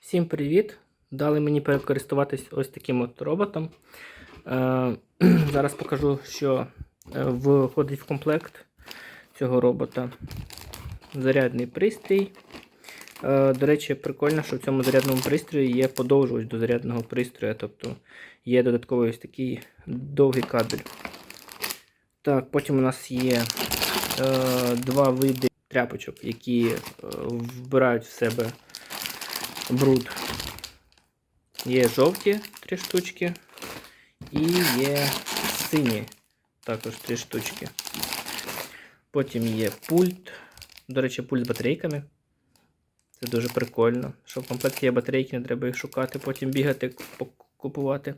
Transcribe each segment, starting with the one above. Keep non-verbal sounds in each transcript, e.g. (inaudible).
Всім привіт! Дали мені перекористуватись ось таким от роботом. Е, (clears throat) зараз покажу, що е, входить в комплект цього робота. Зарядний пристрій. Е, до речі, прикольно, що в цьому зарядному пристрої є подовжувач до зарядного пристрою, тобто є додатковий ось такий довгий кабель. Так, потім у нас є два види тряпочок, які вбирають в себе бруд. Є жовті три штучки і є сині також три штучки. Потім є пульт. До речі, пульт з батарейками. Це дуже прикольно. Що в комплекті є батарейки, не треба їх шукати, потім бігати, купувати.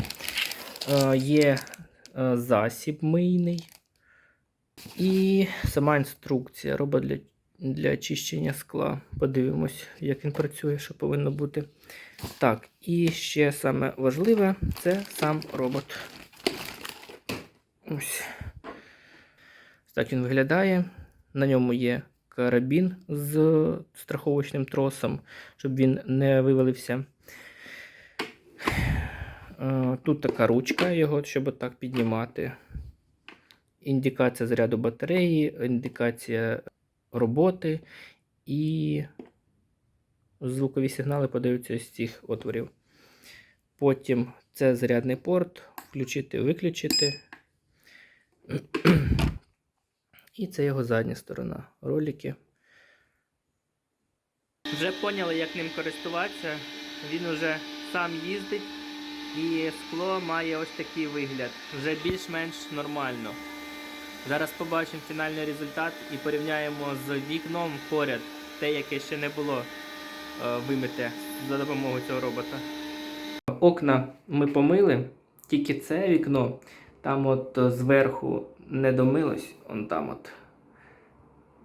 Е, Є е, засіб мийний. І сама інструкція. Робот для для очищення скла. Подивимось, як він працює, що повинно бути. Так, і ще саме важливе це сам робот. Ось. Так він виглядає. На ньому є карабін з страховочним тросом, щоб він не вивалився. Е, тут така ручка його, щоб так піднімати. Індикація заряду батареї, індикація роботи і звукові сигнали подаються з цих отворів. Потім це зарядний порт, включити, виключити. (clears throat) І це його задня сторона. Ролики. Вже поняли, як ним користуватися. Він уже сам їздить і скло має ось такий вигляд. Вже більш-менш нормально. Зараз побачимо фінальний результат і порівняємо з вікном поряд, те, яке ще не було е, вимите за допомогою цього робота. Окна ми помили, тільки це вікно, там от зверху не домилось, он там от.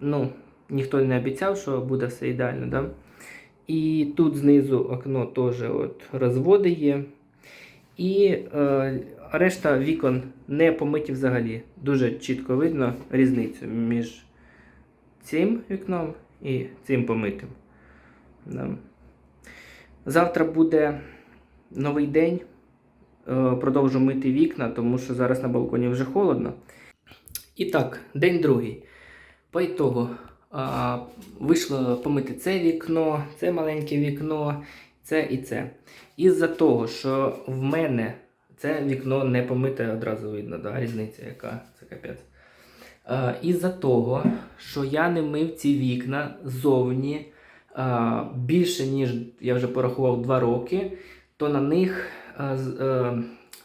Ну, ніхто не обіцяв, що буде все ідеально, да? І тут знизу окно теж от розводи є. І е, решта вікон не помиті взагалі. Дуже чітко видно різницю між цим вікном і цим помитим. Завтра буде новий день. Е, продовжу мити вікна, тому що зараз на балконі вже холодно. І так, день другий. По ітогу вийшло помити це вікно, це маленьке вікно, це і це. Із-за того, що в мене це вікно не помите, одразу видно, да? різниця яка, це капець. Е, Із-за того, що я не мив ці вікна ззовні е, більше, ніж я вже порахував 2 роки, то на них е, е,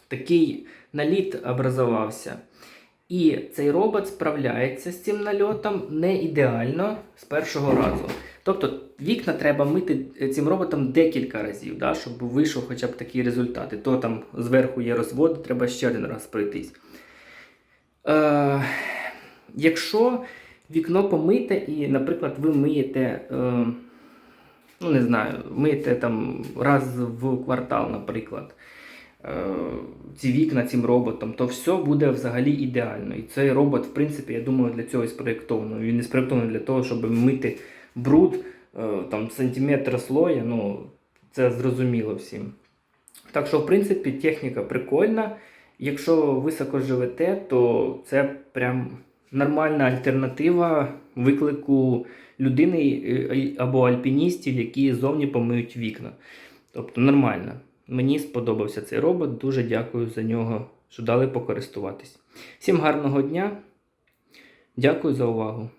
такий наліт образувався. І цей робот справляється з цим нальотом не ідеально з першого разу. Тобто вікна треба мити цим роботом декілька разів, да, щоб вийшов хоча б такі результати. То там зверху є розвод, треба ще один раз пройтись. Е, Якщо вікно помите і, наприклад, ви миєте, е, ну не знаю, миєте там раз в квартал, наприклад. Ці вікна цим роботом, то все буде взагалі ідеально. І цей робот, в принципі, я думаю, для цього і спроєктований. Він не спроєктований для того, щоб мити бруд там сантиметр слоя, ну це зрозуміло всім. Так що, в принципі, техніка прикольна. Якщо високо живете, то це прям нормальна альтернатива виклику людини або альпіністів, які зовні помиють вікна. Тобто нормально. Мені сподобався цей робот. Дуже дякую за нього, що дали покористуватись. Всім гарного дня. Дякую за увагу.